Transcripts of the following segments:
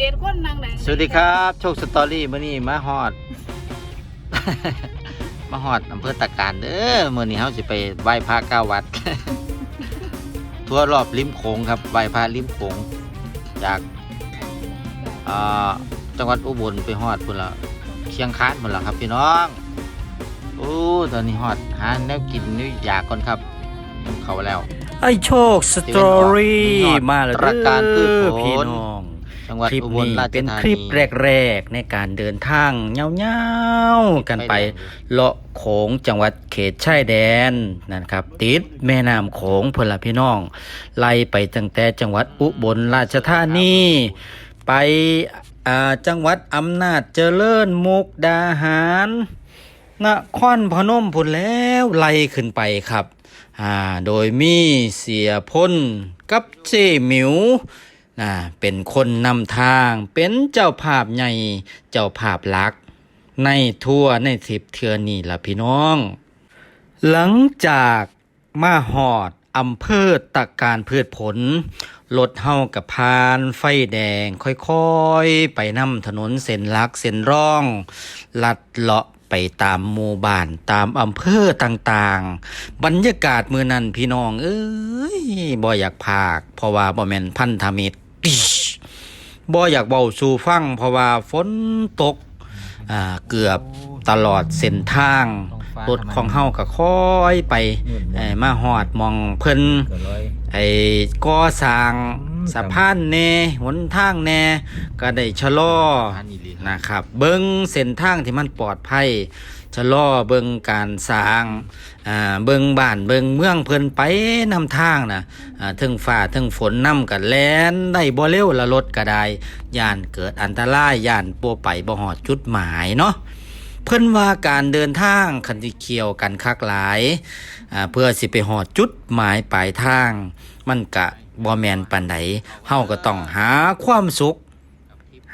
เอ็ดคนนั่งไหนสวัสดีครับ โชคสตอรี่มื่อนี้มาฮอด มาฮอดอำเภอตะการเด้อมื่อนี้เฮาสิไปไหว้พระเก้าวัด ทั่วรอบริมโขงครับไหว้พระริมโขงจากอ่าจังหวัดอุบลไปฮอดพุ่นละเชียงคานพุ่นละครับพี่น้องโอ้ตอนนี้ฮอดหาแนวกินแนวอยากก่อนครับน้ำเขาแล้ว ไอโชคสตอรี่มาแล้วตระการพืชผลพี่น้อง จังหวัดคลิปอุบลนี้ราชเป็นธานีคลิปแรกๆ ในการเดินทางเงาวๆกันไป เลาะโขงจังหวัดเขตชายแดนนะครับ ติดแม่น้ำโขงพนละพี่น้อง ไล่ไปตั้งแต่จังหวัดอุบลราชธานี ไปอ่าจังหวัดอำนาจเจริญมุกดาหารนครพนมพุ่นแล้วไล่ขึ้นไปครับอ่าโดยมีเสียพ้นกับเจหมิว นะเป็นคนนำทาง เป็นเจ้าภาพใหญ่เจ้าภาพลัก ในทั่วในสิบเทือนี่ละพี่น้อง หลังจากมาหอดอำเภอตะการพืชผลรถเฮากับพานไฟแดงค่อยๆ ไปนำถนนเส้นลักเส้นร่อง ลัดเลาะไปตามหมู่บ้านตามอำเภอต่างๆ บรรยากาศมือนั้นพี่น้อง เอ้ยบ่อยากพาก เพราะว่าบ่แม่นพันธมิตร บ่อยากเบาสู่ฟังเพราะว่าฝนตกอ่าเกือบตลอดเส้นทางรถของเฮาก็ค่อยไปมาหอดมองเพิ่นไอ้ก่อสร้างสะพานแน่หนทางแน่ก็ได้ชะลอนนี้ลีครับนะครับ เบิ้งเส้นทางที่มันปลอดภัย ชะลอเบิงการสร้างเบิงบ้านเบิงเมืองเพิ่นไปนำทางนะอ่าเทึงฟ้าเทึงฝนนํกันแล่นได้บ่เร็วละรถก็ได้ย่านเกิดอันตรายย่านปัวไปบ่ฮอดจุดหมายเนาะเพิ่นว่าการเดินทางคันที่เกี่ยวกันคักหลายเพื่อสิไปหอดจุดหมายปลายทาง มันกะบ่แมนปานใดเฮาก็ต้องหาความสุข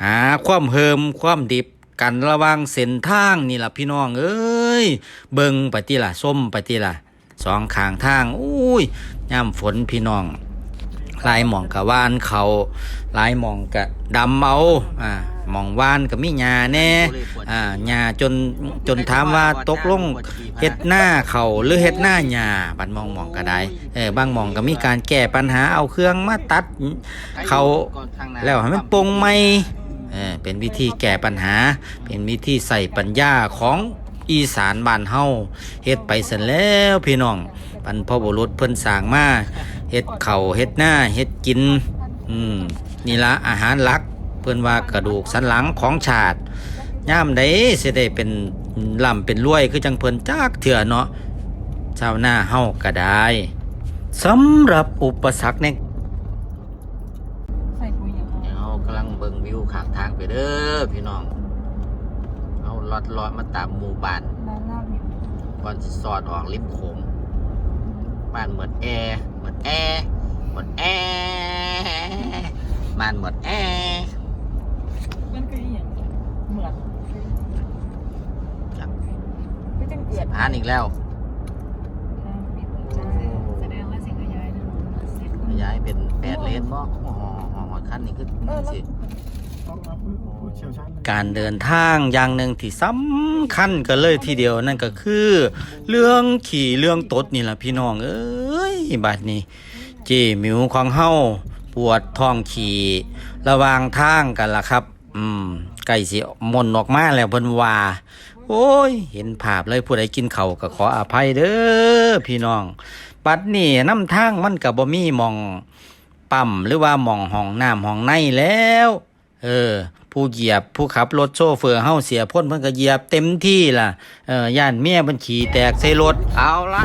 หาความเฮิมความดิบ กันระว่างเส้นทางนี่ล่ะพี่น้องเอ้ยเบิ่งไปติล่ะส้มไปติล่ะสองข้างทางอุ้ยย่ำฝนพี่น้องลายหมองกะว่านเขาลายหมองกะดำเอาอ่าหมองว่านก็มีหญ้าแน่อ่าหญ้าจนจนถามว่าตกลงเฮ็ดหน้าเขาหรือเฮ็ดหน้าหญ้าบัดมองหมองก็ได้เออบางหมองก็มีการแก้ปัญหาเอาเครื่องมาตัดเขาแล้วให้มันปงใหม่ เป็นวิธีแก้ปัญหา เป็นวิธีใส่ปัญญาของอีสานบ้านเฮาเฮ็ดไปเสร็จแล้วพี่น้องบรรพบุรุษเพิ่นสร้างมาเฮ็ดเข่าเฮ็ดหน้าเฮ็ดกินอืมนี่ละอาหารหลัก เพื่อนว่ากระดูกสันหลังของชาติย่ามใดสิได้เป็นล่ำเป็นรวยคือจังเพิ่นจักเถื่อเนาะชาวหน้าเฮาก็ได้สำหรับอุปสรรคใน ใส่ปุ๋ยอย่าง เดี๋ยวกำลังเบิ่งวิว ข้างทางไปเด้อพี่น้อง เอาลอดลอดมาตามหมู่บ้านบ้านลาบนี่ก่อนสิสอดออกริมโขงบ้านเหมือนแอร์เหมือนแอร์เหมือนแอร์บ้านเหมือนแอร์มันคืออหย่างเหมือนครับก็จังเกิดผ่านอีกแล้วมีคนจ้างแสดงว่าสิ่งขยายนะเสร็จขยายเป็นแปดเลนบ่อ๋ออ๋อขั้นนี้คือสิ การเดินทางอย่างหนึ่งที่สำคัญกันเลยทีเดียวนั่นก็คือ เรื่องขี่เรื่องตดนี่แหละพี่น้องเอ้ยบัดนี้ เจหมิวของเฮาปวดท้องขี่ระวางทางกันล่ะครับ อืมไก่สิมนออกมาแล้วเพิ่นว่าโอ้ย เห็นภาพเลยผู้ใดกินเขาก็ขออภัยเด้อพี่น้อง ปัดนี่น้ำทางมันก็บ่มีมอง ปั๊มหรือว่ามองห้องน้ำห้องในแล้ว เออ ผู้เหยียบผู้ขับรถโชเฟอร์เฮาเสียพ้นเพิ่นก็เหยียบเต็มที่ล่ะเออย่านเมียเพิ่นขี่แตกใส่รถ เอาละ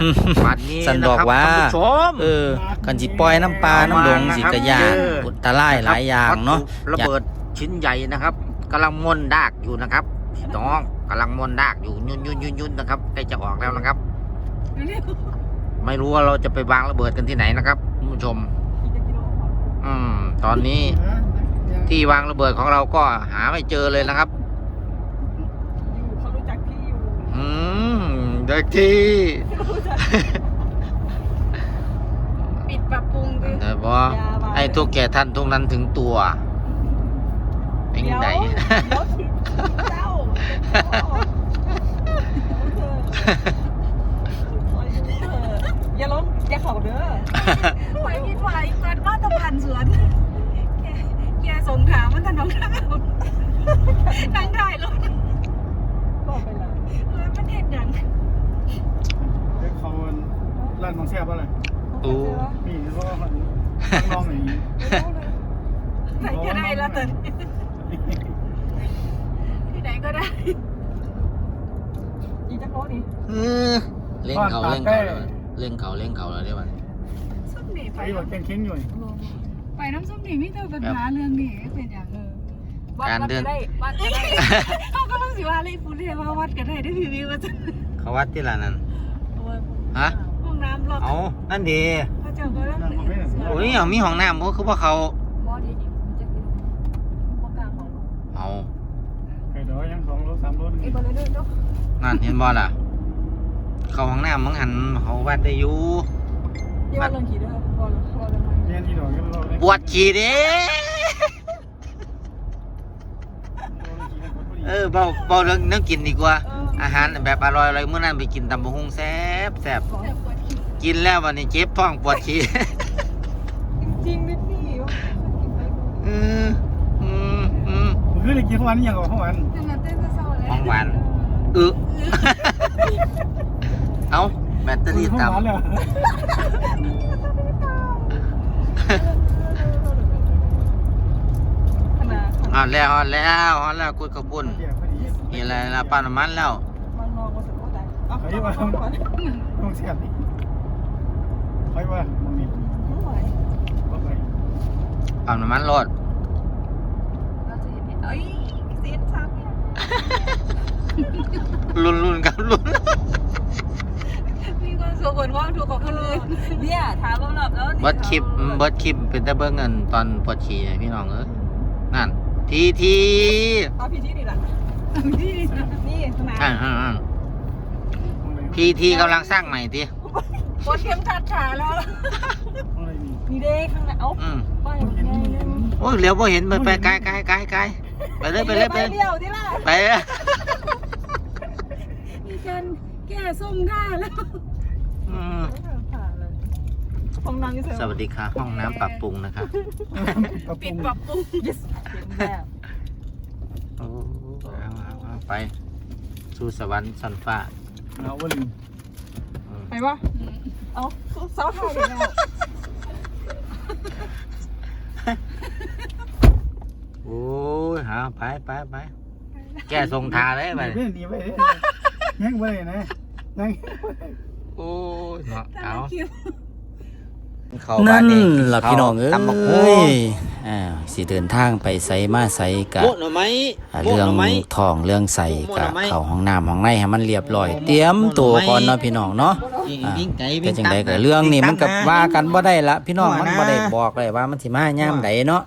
วันนี้สันดอกว่าะครับท่นผู้ชมเออกันสิปล่อยน้ำปลาน้ำดงสิกระยานอุตรายหลายอย่างเนาะวัตถุระเบิดชิ้นใหญ่นะครับกำลังมวนดากอยู่นะครับพี่น้องกำลังมวนดากอยู่ยุ่นยุ่นยุ่นยุ่นนะครับใกล้จะออกแล้วนะครับ ไม่รู้ว่าเราจะไปวางระเบิดกันที่ไหนนะครับคุณผู้ชม อืม ตอนนี้ ที่วางระเบิดของเราก็หาไม่เจอเลยนะครับอยู่เขารู้จักพี่อยู่อืมเด็กที่ปิดปรับปรุงด้วยแต่ว่าไอ้ทุกแก่ท่านทุกนั้นถึงตัวงใดเดี๋ยวถึงเจ้าอย่าล้มอย่าเข่าเด้อไปคิดว่าอีกคนก็ตะพันสวนแก แกส่งถามมันถนนข้าวนั่งถ่ายรถบอกไปเลยเออมันเห็นอย่างเด็กเขาร้านบางแซ่บอะไรโอ้นี่เพราะว่ามันน้องอย่างนี้ใส่ก็ได้ละเตินที่ไหนก็ได้อีจักรโนี่เออเล่งเขาเล่งเขาแล้วเล่งเขาเล่งเขาแล้วได้ป่ะส้มหนีไปไอ้แบบเก่งๆอยู่ ไปน้ำส้มหนีไม่เจอปัญหาเรื่องนี้เป็นอย่างเออการเดิน ได้วัดก็ได้เขาก็ต้องสิว่าอะไรพูดเรียกว่าวัดกันได้ได้พี่วิวว่าจะเขาวัดที่ละนั่น ฮะ ห้องน้ำล็อกเอานั่นดีพระเจ้าก็ต้องโอ้ยเอามีห้องน้ำเพราะคือว่าเขา บอดีจะกินพวกกลางของเอา ไก่ดอยยังสองรถสามรถไอ้บอลเลยเนาะนั่นเห็นบ่ล่ะ เขาห้องน้ำมึงหันเขาวัดได้อยู่ยี่วันลงขี่เด้อบอลบอลล ปวดขี่เด้เออเบาเบาเรื่องเรื่องกินดีกว่า อาหารแบบอร่อยๆเมื่อนั้นไปกินตำบะฮุงแซ่บแซ่บกินแล้ววันนี้เจ็บท้องปวดฉี่จริงดิพี่อืมอืมอืมผมคือได้กินทุกวันนี้อย่างกับทุกวันเต้นเต้นเศร้าเลยของหวานอึเอาแบตเตอรี่ทุกต่วันเลยขนาดำ อ่อแล้วอ่อแล้วอ่อแล้วกุดกระปุ่นเดี๋ยวพอดีมีอะไรละปั้นน้ำมันแล้วมันนอนมาสุดว่าแต่เอาไอ้ว่าต้องเสียบนี่ไอ้ว่ามึงนี่ไม่ไหวว่าไปปั้นน้ำมันรดเราจะเห็นเอ้ยเสียซ้ำเนี่ยลุนลุนๆครับลุนมีคนสวนว่างถูกกว่าคนอื่นเนี่ยถามรอบแล้วเบิดคลิปเบิดคลิปเป็นตะเบิ้งเงินตอนปวดฉี่พี่น้องเอ้ยนั่น ทีทีเอาพี่ที่นี่ล่ะที่นี่ขนาดอ่าอ่าอ่าพีทีกำลังสร้างใหม่ทีปวดเข็มขัดขาแล้วอะไรนี่นี่เด้ข้างหน้าเอ้าอืมไปยังไงเนี่ยโอ้ยเหลียวพอเห็นไปไปไกลไกลไกลไกลไปเลยไปเลยไปเลยเดียวที่ล่ะไปเลยมีการแก้ทรงท่าแล้ว อืม ห้องนั่งที่เสร็จสวัสดีค่ะ ห้องน้ำปรับปรุงนะครับปิดปรับปรุง yes เห็นแบบโอ้เอาเอาเอาไป สู่สวรรค์สันฟ้าเอาวันนี้อืมไปวะเอ้าเสาไทยเลยนะโอ้ยหาไปไปไปแก้ทรงทาเลยไปไปหนีไปเลยยังไปเลยนะยังโอ้ยเนาะท่าเอาคิว เข้านั่บ้านนนี่ล่ะพี่น้องเอ้ตำบักหุ่ยงอ่าสิเดินทางไปไสมาไสกะโบะหน่อไม้อ่าโบะเรื่หองน่อไม้ ทองเรื่องใส่โม่กะหน่อไม้เข้าห้องน้ำห้องในให้มันเรียบร้อย เตรียมตัวก่อนเนาะพี่น้องเนาะ อ่า วิ่งไก่แต่วิ่งจังใดตามก็เรื่องนี้มันก็วิ่งตว่ากันบ่ได้ละพี่น้องว่ามันนะบ่ได้บอกเลยว่ามันสิมายามใดเนาะ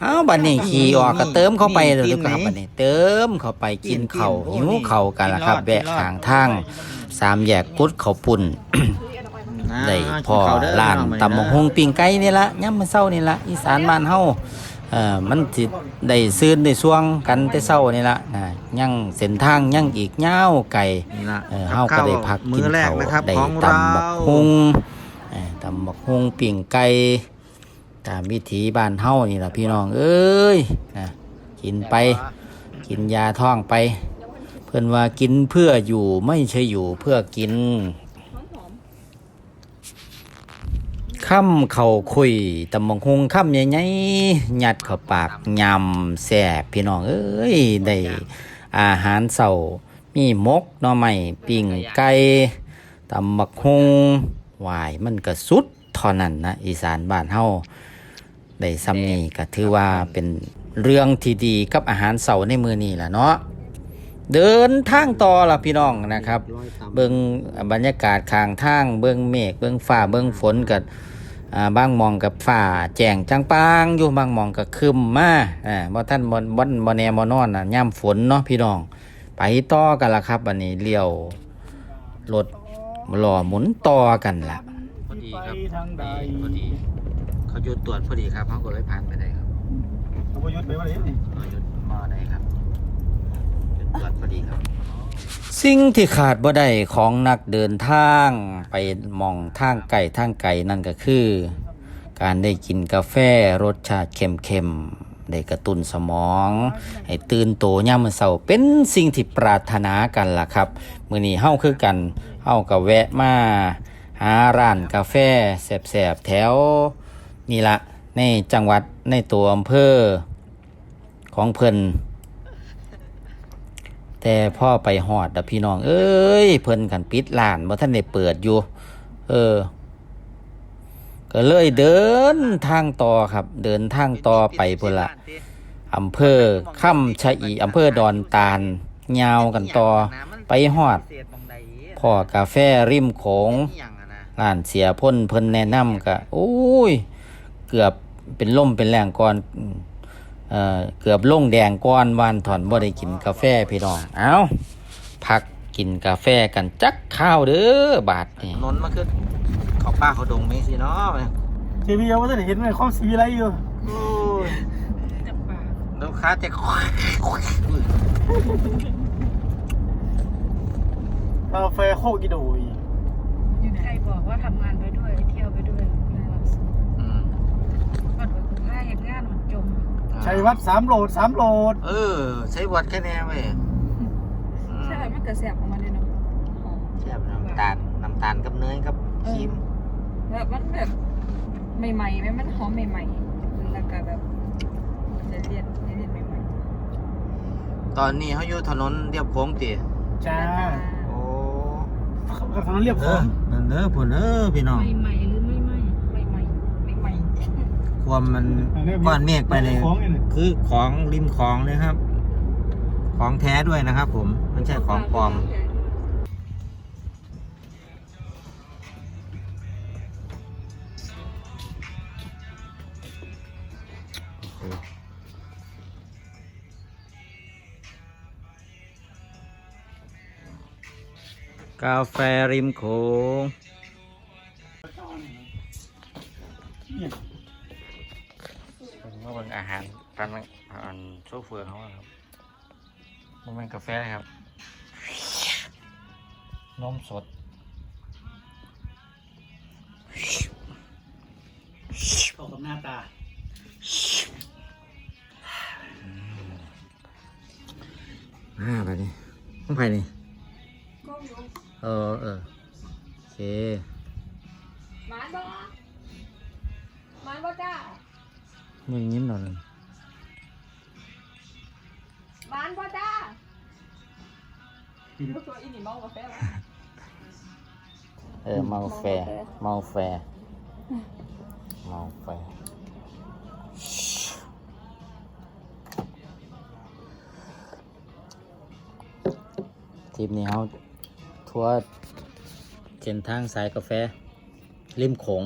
เอ้าบัดนี้ขี่ออกก็เติมเข้าไปเลยนี่ครับตีนไหนบัดนี้เติมเข้าไปกินข้าวตีนหิวโอ้นี่ข้าวกันละครับกินรอดแวะกินรอดทางทางสามแยกกุดข้าวปุ่น ได้าพอกินข้วเด้ร้านพี่องตำบักฮงปิ้งไก่นี่ละย่ำมื้อเช้านี่ละอีสานบ้านเฮาเอ่อมันสิได้ซื่นได้สวงกันแต่เช้านี่ละนะยังเส้นทางยังอีกยาวไกลนี่ล่ะเออเฮาก็ได้พักมื้กินอแรกข้าวนะครับได้ของตำเราบักฮงเอ่อตำบักฮงปิ้งไก่ตามวิถีบ้านเฮานี่ล่ะพี่น้องเอ้ยนะกินไปกินยาท้องไป เพื่อนว่ากินเพื่ออยู่ไม่ใช่อยู่เพื่อกิน ค่ำเข่าคุยตำบังหงค่ำใหญ่ๆยัดเข้าปากยำแสบพี่น้องเอ้ยได้อาหารเสามีมกหน่อไม้ปิ้งไก่ตำบักฮงหวายมันก็สุดเท่านั้นนะอีสานบ้านเฮาได้ซ้ำนี้ก็ถือว่าเป็นเรื่องที่ดีกับอาหารเสาในมือนี้ล่ะเนาะเดินทางต่อละพี่น้องนะครับ เบิงบรรยากาศข้างทาง เบิงเมฆเบิงฟ้าเบิงฝนกับ บางหมองกับฟ้าแจ่งจังปางอยู่บางหมองกับครึมมาอ่าบ่ท่านบ่บ่บ่แน่บ่นอนน่ะย่ำฝนเนาะพี่น้อง ไปต่อกันละครับวันนี้เลี้ยวรถรอหมุนต่อกันละพอดีไปครับทางใดพอดีเขาหยุดตรวจพอดีครับเขาก็เลยผ่านไปได้ครับเอาไปยุดไปว่าเลยนี่เขาห ยุดมาได้สิ่งที่ขาดบ่ได้ของนักเดินทางไปมองทางไก่ทางไก่นั่นก็คือ การได้กินกาแฟรสชาติเข้มๆได้กระตุ้นสมอง ให้ตื่นโตย่ามมื้อเช้าเป็นสิ่งที่ปรารถนากันล่ะครับมื้อนี้เฮาคือกันเฮาก็แวะมาหาร้านกาแฟแซ่บๆแถวนี่ละในจังหวัดในตัวอำเภอของเพิ่น แต่พ่อไปหอดดพี่น้อง เอ้ย เพิ่นกันปิดร้านบ่ท่านได้เปิดอยู่ เออ ก็เลยเดินทางต่อครับ เดินทางต่อไปพุ่นละอำเภอค่ำชะอีอำเภอดอนตาลยาวกันต่อ ไปฮอดพ่อกาแฟริมโขงร้านเสียพ่นเพิ่นแนะนำก็โอ้ย เกือบเป็นล่มเป็นแรงก่อน เอ่อเกือบลงแดงก้อนวานถอนบ่ได้กินกาแฟพี่น้อง เอาพักกินกาแฟกันจักข้าวเด้อบาทนี่นนมาขึ้นเขาป้าเขาดงไม่สิเนาะทีวีเอาไว้จะเห็นในความสีอะไรอยู่โอ้ยจับปากลูกค้าจะกาแฟโคกิโดยอยู่ไหนใครบอกว่าทำงานไปด้วยเที่ยวไปด้วยมีความสุข อืม มันเหมือนคุณค่าเห็นงานมันจม ชัยวัดสามโหลดสามโหลด เออใช้วัดแค่แน่เว้ยอืมใช่มันกระแสบของมันเลยเนาะหอม แซ่บน้ำตาลน้ำตาลกับเนยกับครีมแบบมันแบบใหม่ๆไหมมันหอมใหม่ๆแล้วก็แบบจะเรียนเรียนใหม่ตอนนี้เขาอยู่ถนนเรียบโค้งตีๆจ้าโอ้กับถนนเรียบเอคลอองนั่นเด้อพุ่นเด้อพี่น้องไม่ใหม่หรือไม่ไหม่ ใหม่ๆใหม่ ความมันก้อนเมฆไปเลยของนี่น่ะคือของริมคลองเลยครับ ของแท้ด้วยนะครับ ผมไม่ใช่ของปลอมกาแฟริมโขงเนี่ยเมื่ อวันอาหารตอนอันโชเฟอร์เขาอะครับมันเป็นกาแฟครับ นมสดตกกับหน้าตาอ่าแบบนี้ต้องไปนี่เออเออโอเค หมานบ่หมานบ่จ้า มึงยิ้มหน่อยหมานบ่จ้าตัวอีนี่เมากาแฟวะเออเมาแฟร์เมาแฟร์เมาแฟร์ทริปนี้เขาทัวร์เส้นทางสายกาแฟริมโขง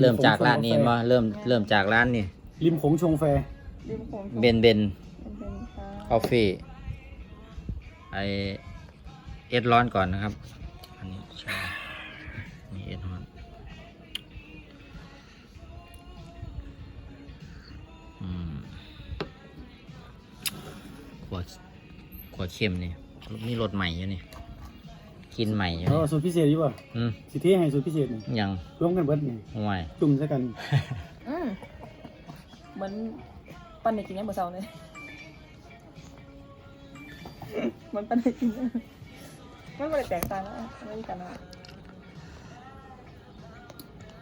เริ่มจากร้านนี้มาเริ่มเริ่มจากร้านนี่ ริมโขงชงแฟริมโขงเบนเบนเป็นเป็นฟ้าคอฟฟี่ไอเอ็ดร้อนก่อนนะครับ อันนี้ใช่นี่เอ็ดร้อนอืมขวดขวดเค็มนี่มีรสใหม่อยู่นี่กินใหม่อยู่เอนี่อสูตรพิเศษดีป่ะอืมสิเทให้สูตรพิเศษนี่ยังร่วมกันเบิดนี่ห่วยจุ่มใส่กัน อืม เหมือนปั้นในกินยังเมื่อเช้าเลยเหมันปั้นในกินยังมันไม่ได้แตกต่างแล้วไม่ได้กันแล้ว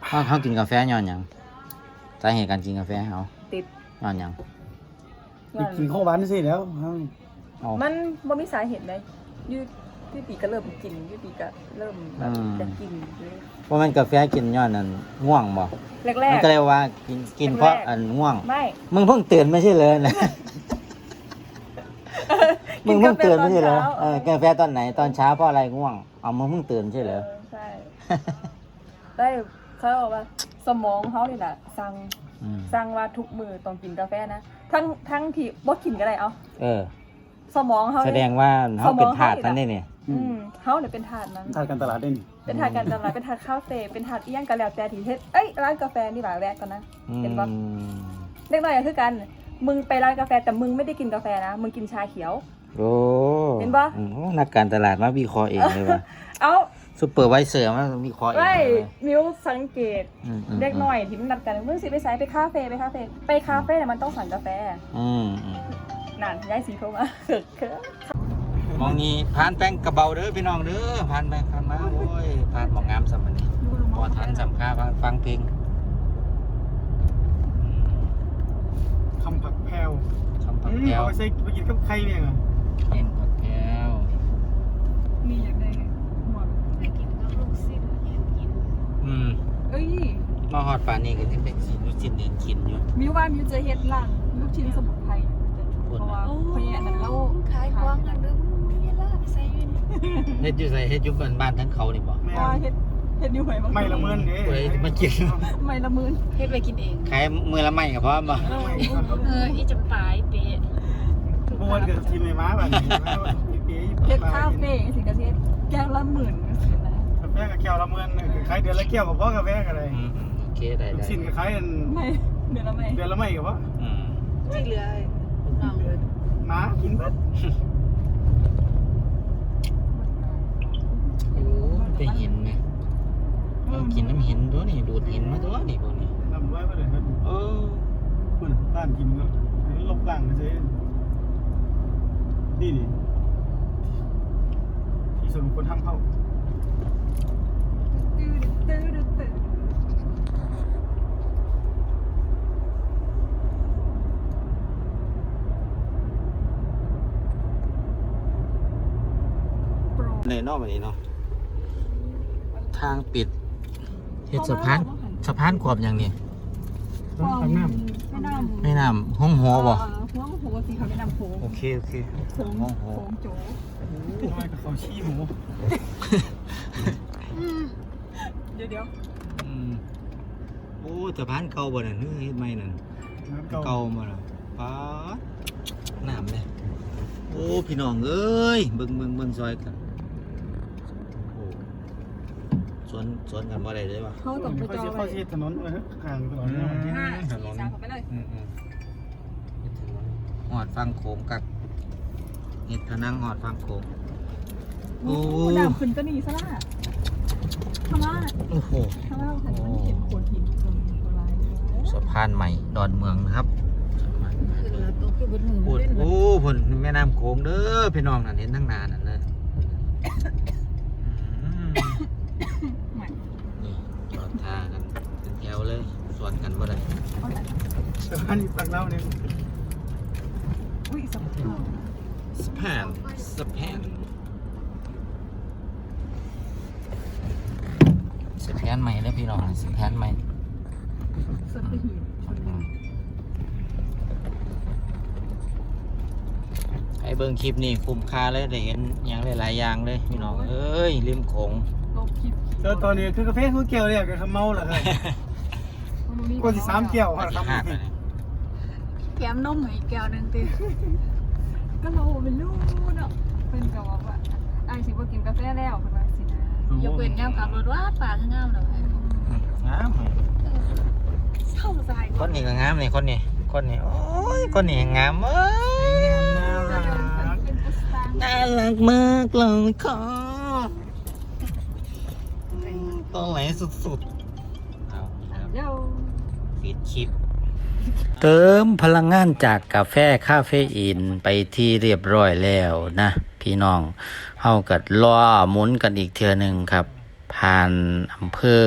เขาเขากินกาแฟย้อนหยังสาเหตุการกินกาแฟเขาติด ย้อนหยังกินข้าวหวานสิแล้ว เอามันบ่มีสาเหตุเลยอยู พี่ปีก็เริ่มกินอยูปีก็เริ่มแบบจะกินว่ามันกาแฟกินย้อนนั่นง่วงบ่แรมันกก็เลยว่ากินกินเพราะอันง่วงๆไม่มึงเพิ่งตื่นไม่ใช่เลยนะมึงเพิ่งตื่นไม่ใช่เหรอเออกาแฟตอนไหนตอนเช้าเพราะอะไรง่วงเอามึงเพิ่งตื่นไม่ใช่เหรอเออใช่ได้เขาบอกว่าสมองเขานี่แหละสั่งอืมสั่งว่าทุกมือต้องกินกาแฟนะทั้งทั้งที่บ่กินก็ได้เอาเออ สมองเขาแสดงว่าเขาเป็นถาดนั่นนี่เนี่ยอืมเขาเนี่ยเป็นถาดนั้นทานการตลาดได้นี่เป็นถาดการตลาดเป็นถาดคาเฟ่เป็นถาดเอี้ยงกันแล้วแต่ที่เฮ็ดเอ้ยร้านกาแฟนี่หว่าแวะก่อนนะเห็นปะอืมเล็กน้อยก็คือกัน มึงไปร้านกาแฟแต่มึงไม่ได้กินกาแฟนะมึงกินชาเขียวโอ้เห็นปะอืมนักการตลาดมาวิเคราะห์เองเลยว่ะเอ้าซูเปอร์ไวเซอร์มาวิเคราะห์เองไม่เลยมิวสังเกตอืมอืมเด็กหน่อยที่มันนัดกันมึงสิไปไซไปคาเฟ่ไปคาเฟ่ไปคาเฟ่เนี่ยมันต้องสั่งกาแฟ อืมอืม นั่นย้ายสีโทรมาเขิกเขิกมองนี้ผ่านแป้งกระเบาเด้อพี่น้องเด้อผ่านแป้งผ่านมาโอ้ยผ่านหมองงามสมัยนี้พอทันสำคัญฟังฟังเพลงอืมคำผักแพรวคำพักอืมแก้วเอาไปใส่ไปกินกับไข่เนี่ยเหรอคำพักแก้วมีอย่างไรหมดไปกินก็ลูกศิษย์เย็นกิน อืมเอ้ยมาฮอดป่านนี้ก็ยังเป็นสินลูกชิ้นเนียนกินอยู่มิวว่ามิวจะเฮ็ดล่างลูกชิ้นสมุนไพร เพราะว่าเพราะอย่างนั้นเราขายควางกันเด้อมึงเวลาไปใส่ยืนเฮ็ดอยู่ใส่เฮ็ดอยู่บ้านบ้านทั้งเขานี่บ่แม่เพราะว่าเฮ็ดเฮ็ดอยู่ไหมไม่ละเมินเด้ผู้ใดมากินไม่ละมืนเฮ็ดไปกินเองขายมือละไม้ก็พอบ่เอออีจะปลายเป๊ะบวนกับทีมไม่ม้าแบบนี้ปีเฮ็ดคาเฟ่สิกะเฮ็ดแก้วละหมื่นนะกาแฟกับแก้วละเมินขายเดือนละแก้วกับพ่อกาแฟกันเลยอืมอืมโอเคได้ได้ชิ้นกับขายไม่เดือนละไม่เดือนละไม่กับพ่ออืมที่เหลือน้อง ม้ากินเบิดโอ้ไปเห็นไหมเอากินน้ำหินตัวนี่ดูดหินมาตัวนี่พวกนี้นำไว้ไปเลยครับเออคุณบ้านกินก็ลบล่างเลยนี่นี่ที่ส่วนบุคคลห้ามเข้า ตื้อตื้อตื้อ ในนอกแบบนี้เนาะทางปิดเฮ็ดสะพานสะพานขวบอย่างนี้ต้องทำน้แม่น้ำแม่น้ำห้องหัวบ่หัวหัวสีขาวแม่น้ำโขงโอเคโอเคโขงห้องหัโขวงโจำน้อยกับเขาชี้หมูเดี๋ยวเดี๋ยวอืมโอ้สะพานเก่าบ่น่ะนี่เฮ็ดใหม่นั่นเก่ามาแล้วป๊าดน้ำเลยโอ้พี่น้องเอ้ยเบิ่งเบิ่งเบิ่งซอยกันโอ้ สวนสวนกันบ่ได้เลยว่ะเขาต้องไปเขาจอชี้ไว้เขาชี้ถนนเลยข้างถนนห้าสี่สามเข้าไปเลยอืมอืมเฮ็ดถนนหอดฟังโขงกักเฮ็ดพนังหอดฟังโขง โอ้โอ้ดำขึ้นก็นีซะละทำไมโอ้โห ทำไมมันเห็นโขดหินตรงตัวลายสะพานใหม่ ดอนเมืองนะครับสะพานคือแล้วตกคือบนมือพูดเล่นโอ้ผลแม่น้ำโขงเด้อพี่น้องนั่นเห็นทั้งนานนั่นเลยอืม ใหม่ นี่จอดท่ากันเป็นแถว เลยสวนกันบ่ได้เอาแต่สะพานอีกฝั่งเราเนี่ยอุ้ยสำคัญสะพานสะพานสะพานใหม่เลยพี่น้องสะพานใหม่สัตหีบไอ้เบิ่งคลิปนี่คุ้มค่าเลยได้เห็นอย่างหลายๆอย่างเลยพี่น้องเอ้ยริมโขงแล้วตอนนี้คือกาแฟเขาเกลียวเนี่ยกับเมาเหรอครับ คนที่สามเกี่ยวปคฏิรับหารย์อะไรแก้มนมให้แก้วหนึงติก็เราเป็นลูกเนาะเป็นกับว่าไอ้สิว่ากินกาแฟแล้วเป็นว่าสินะยกเว้นงามขับรถว่าปากงามแล้วไอ้งามเศร้าใจคนนี้ก็งามนี่คนนี้คนนี้โอ้ยคนนี้งามเอ้ยน่ารักเป็นกุสตางน่ารักมากเลยค่ะตัวไหนสุด ปิดคลิป เติมพลังงานจากกาแฟคาเฟอีนไปที่เรียบร้อยแล้วนะ พี่น้องเฮากัดล่อหมุนกันอีกเทือหนึ่งครับ ผ่านอำเภอ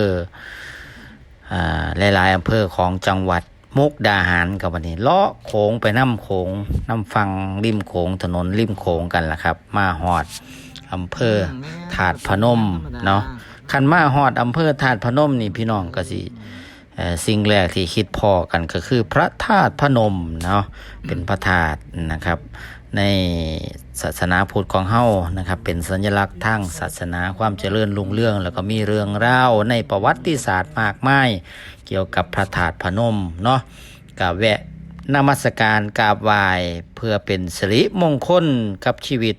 อ่าหลายๆอำเภอของจังหวัดมุกดาหารกับวันนี้เลาะโขงไปน้ำโขงน้ำฟังริมโขงถนนริมโขงกันล่ะครับ มาหอดอำเภอถาดพนมเนาะคันมาฮอดอำเภอธาตุพนมนี่พี่น้องก็สิเอ่อ สิ่งแรกที่คิดพอกันก็คือพระธาตุพนมเนาะเป็นพระธาตุนะครับ ในศาสนาพุทธของเฮานะครับ เป็นสัญลักษณ์ทางศาสนาความเจริญรุ่งเรือง แล้วก็มีเรื่องราวในประวัติศาสตร์มากมายเกี่ยวกับพระธาตุพนมเนาะกะแวะนมัสการกราบไหว้เพื่อเป็นสิริมงคลกับชีวิต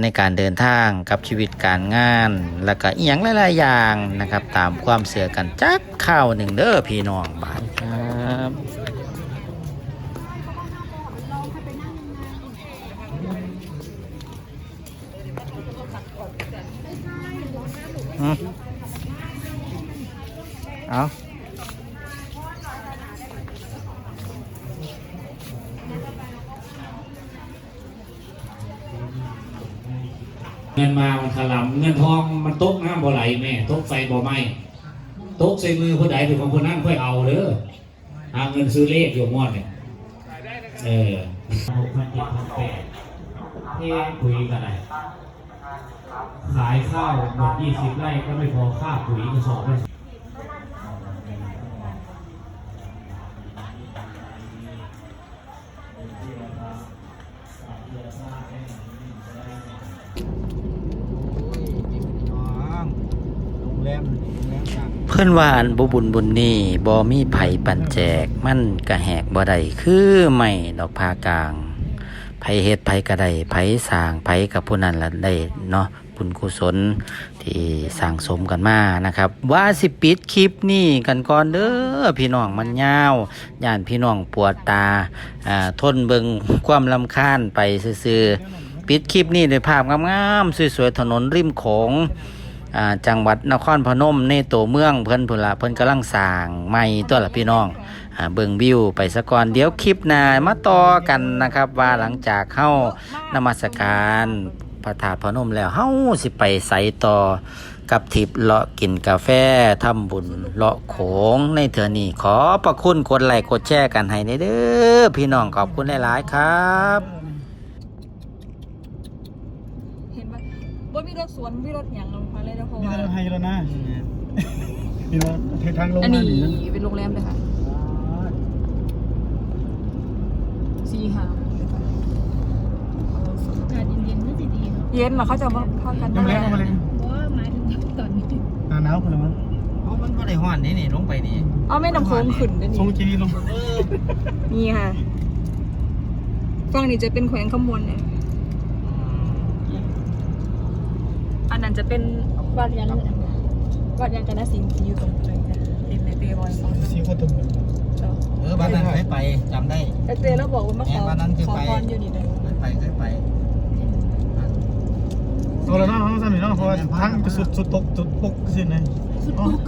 ในการเดินทางกับชีวิตการงาน และก็อีหยังหลายๆอย่างนะครับ ตามความเสือกันจักข้าวหนึ่งเด้อพี่น้องบาทครับ อืมเอา เงินมามันถลำเงินทองมันตกน้ำบ่ไหลแม่ตกไฟบ่ไม้ตกใส่มือคนใดเป็นของคนนั้นค่อยเอาเด้อหาเงินซื้อเลขอยู่มอดเนี่ยเออหกพันเจ็ดพันแปดเท่คุยกันไหนขายข้าวหมดยี่สิบไร่ก็ไม่พอค่าปุ๋ยกระสอบละ พื่อนว่าอันบุบุญบุญนี่บ่มีไผ่ปันแจก มันกระแหกบ่ได้คือไม่ดอกพากลางไผ่เฮ็ดไผ่กระไดไผ่สร้างไผ่กับผู้นั้นละได้เนาะบุญกุศลที่สร้างสมกันมานะครับ ว่าสิปิดคลิปนี่กันก่อนเด้อพี่น้องมันยาวย่านพี่น้องปวดตาอ่าทนเบิงความลำคาญไปซื่อปิดคลิปนี้ด้วยภาพงามๆสวยๆถนนริมโขงอ่า จังหวัดนครพนมในตัวเมืองเพิ่นพุ่นละเพิ่นกำลังสร้างใหม่ตัวละพี่น้องอเบิ่งวิวไปสะก่อนเดี๋ยวคลิปหน้ามาต่อกันนะครับว่าหลังจากเข้านมัสการพระธาตุพนมแล้วเฮาสิไปใสต่อกับทริปเลาะกินกาแฟทำบุญเลาะโขงในเถอนี้ขอประคุณกดไลค์กดแชร์กันให้เด้อพี่น้องขอบคุณหลาย ๆ ครับ มีรถสวนมีรถหยังลงมาเลยนะเพราะนี่ว่าจะให้แล้วนะนี่ว่าทางลงอันมานี้นี่เป็นโรงแรมเลยค่ะสี่ห้าเลยค่ะอากาศเย็นๆน่าจะดีเนาะเย็นเหรอเขาจะมาพากันโรงแรมมาเลยเพราะว่าหมายถึงตอนนี้หนาหนาวคนละมั้งโอ้มันบ่ได้ฮ้อนนี่นี่ลงไปนี่เอาไม่น้ำโค้งขึ้นด้วยทรงนี่จีลงนี่ค่ะ ฝั่งนี้จะเป็นแขวงขมวนเนี่ย อันนั้นจะเป็นวัดยันวัดยันกันนสิงห์ที่อยู่ตรงเลยนะริมในเตยบอยฝั่งนั้นสีโคตรตึงเจ้าเออบ้านนั้นเคยไปจำได้แต่เตยแล้วบอกว่ามาขอแม่วันนั้นคือขอไปพรอยู่นี่เลยเคยไปเคยไปเอาแล้วเนาะเขาสั่นนี่เนาะเพราะว่าทางจะสุดสุดตกสุดปกสิ้นเลยสุดอ๋อปุ๊ก